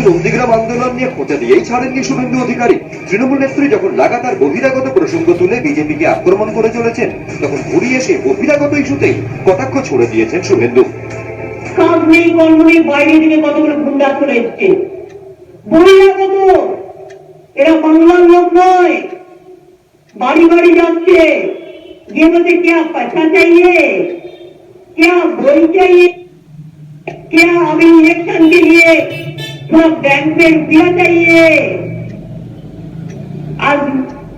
নন্দীগ্রাম আন্দোলন নিয়ে খোঁচা দিয়েই ছাড়েননি শুভেন্দু অধিকারী তৃণমূল নেত্রী যখন লাগাতার বহিরাগত প্রসঙ্গ তুলে বিজেপিকে আক্রমণ করে চলেছেন তখন ঘুরিয়ে এসে বহিরাগত ইস্যুতেই কটাক্ষ ছুড়ে দিয়েছেন শুভেন্দু কাজ নেই কর্ম নেই বাইরে থেকে কতগুলো গুন্ডা চলে এসছে বহিরাগত এরা বাংলার লোক নয় বাড়ি বাড়ি যাচ্ছে ये बोलते क्या पैसा चाहिए क्या वोट चाहिए क्या अभी इलेक्शन के लिए वो ব্যাংক ব্যাংক চাইয়ে আর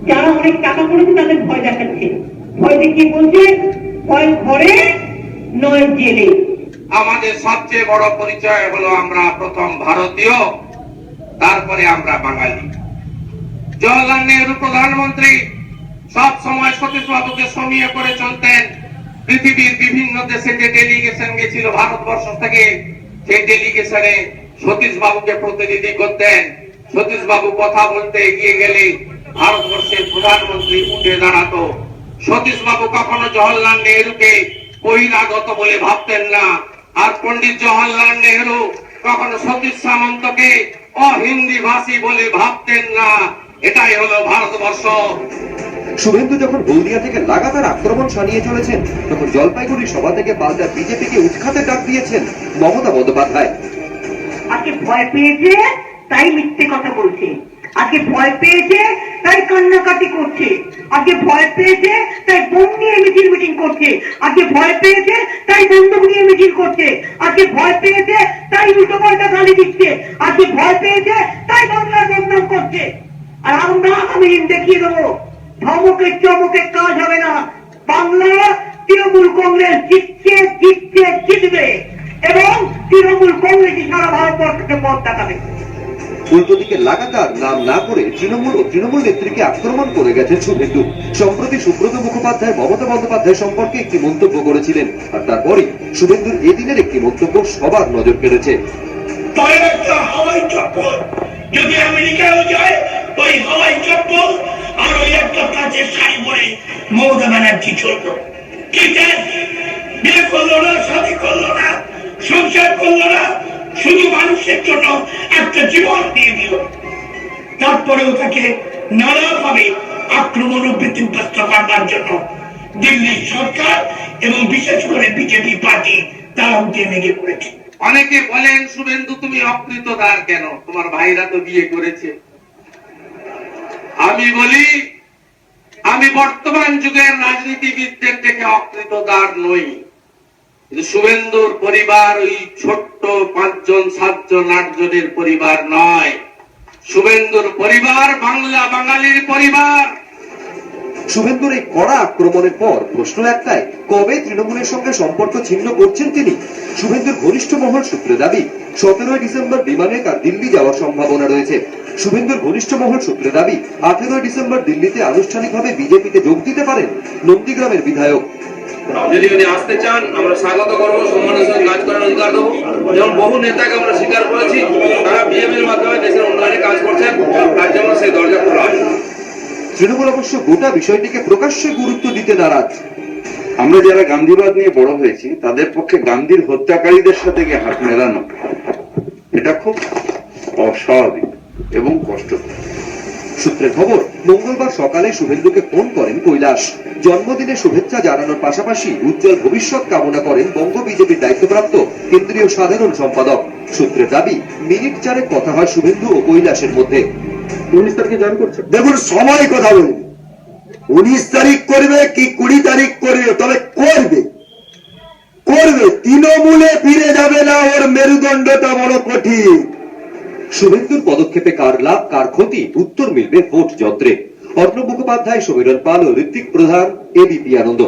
যারা অনেক টাকা করেছে তাদের ভয় দেখাচ্ছে। ভয় দেখিয়ে বলছে, ভয় ঘরে, নয় জেলে। আমাদের সবচেয়ে বড় পরিচয় হলো আমরা প্রথম ভারতীয়, তারপরে আমরা বাঙালি। জওয়াহরলাল নেহরু প্রধানমন্ত্রী সব সময় সতীশবাবুকে করে চলতেন। পৃথিবীর বিভিন্ন দেশে যে ডেলিগেশন গেছিল, ভারতবর্ষ থেকে সেই ডেলিগেশনে সতীশ বাবুকে প্রতিনিধি করতেন। সতীশ বাবু কথা বলতে এগিয়ে গেলে ভারতবর্ষের প্রধানমন্ত্রী উঠে দাঁড়াতো। সতীশ বাবু কখনো জওয়াহরলাল নেহরুকে বহিরাগত বলে ভাবতেন না। আর পণ্ডিত জওয়াহরলাল নেহরু কখনো সতীশ সামন্তকে অহিন্দি ভাষী বলে ভাবতেন না। এটাই হলো ভারতবর্ষ। শুভেন্দু যখন হলদিয়া থেকে লাগাতার আক্রমণ সানিয়ে চলেছেন, তখন জলপাইগুড়ি সভা থেকে পাল্টা বিজেপিকে উৎখাতে ডাক দিয়েছেন মমতা বন্দ্যোপাধ্যায়। আজকে ভয় পেয়েছে, তাই মিথ্যে কথা বলছে। আজকে ভয় পেয়েছে, তাই কান্নাকাটি করছে। আজকে ভয় পেয়েছে, তাই বোম নিয়ে মিছিল মিটিং করছে। আজকে ভয় পেয়েছে, তাই বন্দুক নিয়ে মিছিল করছে। আজকে ভয় পেয়েছে, তাই উল্টো পাল্টা গালি দিচ্ছে। আজকে ভয় পেয়েছে, তাই বাংলার বদনাম করছে। আর আমরা দিন দেখিয়ে দেবো। ধমকে চমকে কাজ হবে না। বাংলা তৃণমূল কংগ্রেস জিতছে উল্টো দিকে লাগাতার নাম না করে তৃণমূল ও তৃণমূল নেত্রীকে আক্রমণ করে গেছেন শুভেন্দু। সম্প্রতি সুব্রত মুখোপাধ্যায়, মমতা বন্দ্যোপাধ্যায় সম্পর্কে একটি মন্তব্য করেছিলেন আর তারপরই শুভেন্দুর এদিনের একটি মন্তব্য সবার নজর কেড়েছে। যদি আমেরিকাও যায়, ওই হাওয়াই চপ্পল আর ওই একটা কাঁচের শাড়ি পরে মমতা ব্যানার্জি চলল কি চাই? বিয়ে করল না, শাদি করল না, সংসার করল না শুধু মানুষের জন্য একটা জীবন দিয়ে দিল তারপরেও তাকে নানাভাবে আক্রমণ ও ব্যতিব্যস্ত করবার জন্য দিল্লির সরকার এবং বিশেষ করে বিজেপি পার্টি তারা উঠে লেগে পড়েছে। অনেকে বলেন, শুভেন্দু, তুমি অকৃতদার কেন? তোমার ভাইরা তো বিয়ে করেছে। আমি বলি, আমি বর্তমান যুগের রাজনীতিবিদদের থেকে অকৃতদার নই। শুভেন্দুর পরিবার ওই ছোট্ট পাঁচজন, সাতজন, আটজনের পরিবার নয়। শুভেন্দুর পরিবার বাংলা বাঙালির পরিবার। শুভেন্দুর এই কড়া আক্রমণের পর প্রশ্ন একটাই, কবে তৃণমূলের সঙ্গে সম্পর্ক ছিন্ন করছেন তিনি? শুভেন্দুর ঘনিষ্ঠ মহল সূত্রে দাবি, সতেরোই ডিসেম্বর বিমানে তার দিল্লি যাওয়ার সম্ভাবনা রয়েছে। শুভেন্দুর ঘনিষ্ঠ মহল সূত্রে দাবি, আঠেরোই ডিসেম্বর দিল্লিতে আনুষ্ঠানিকভাবে বিজেপিতে যোগ দিতে পারেন নন্দীগ্রামের বিধায়ক। যদি উনি আসতে চান, আমরা স্বাগত করব, সম্মানের সঙ্গে কাজ করার অধিকার দেবো। যেমন বহু নেতাকে আমরা স্বীকার করেছি, তারা বিএমের মাধ্যমে দেশের উন্নয়নে কাজ করছেন, তার জন্য সেই দরজা খোলা তৃণমূল অবশ্য গোটা বিষয়টিকে প্রকাশ্যে গুরুত্ব দিতে নারাজ। আমরা যারা গান্ধীবাদ নিয়ে বড় হয়েছি, তাদের পক্ষে গান্ধীর হত্যাকারীদের সাথে গিয়ে হাত মেলানো, এটা খুব অস্বাভাবিক এবং কষ্টকর। সূত্রে খবর মঙ্গলবার সকালে শুভেন্দুকে ফোন করেন কৈলাস। জন্মদিনে শুভেচ্ছা জানানোর পাশাপাশি উজ্জ্বল ভবিষ্যৎ কামনা করেন বঙ্গ বিজেপির দায়িত্বপ্রাপ্ত কেন্দ্রীয় সাধারণ সম্পাদক। সূত্রের দাবি মিনিট চারে কথা হয় শুভেন্দু ও কৈলাসের মধ্যে। উনিশ তারিখে জয়েন করছে দেখুন সময় কথা বলুন। উনিশ তারিখ করবে কি কুড়ি তারিখ করবে তবে করবে করবে তৃণমূলে ফিরে যাবে না ওর মেরুদণ্ডটা বড় কঠিন শুভেন্দুর পদক্ষেপে কার লাভ, কার ক্ষতি, উত্তর মিলবে ভোট যন্ত্রে। অর্ণব মুখোপাধ্যায় সমীরণ পাল ও ঋত্বিক প্রধান এবিপি আনন্দ।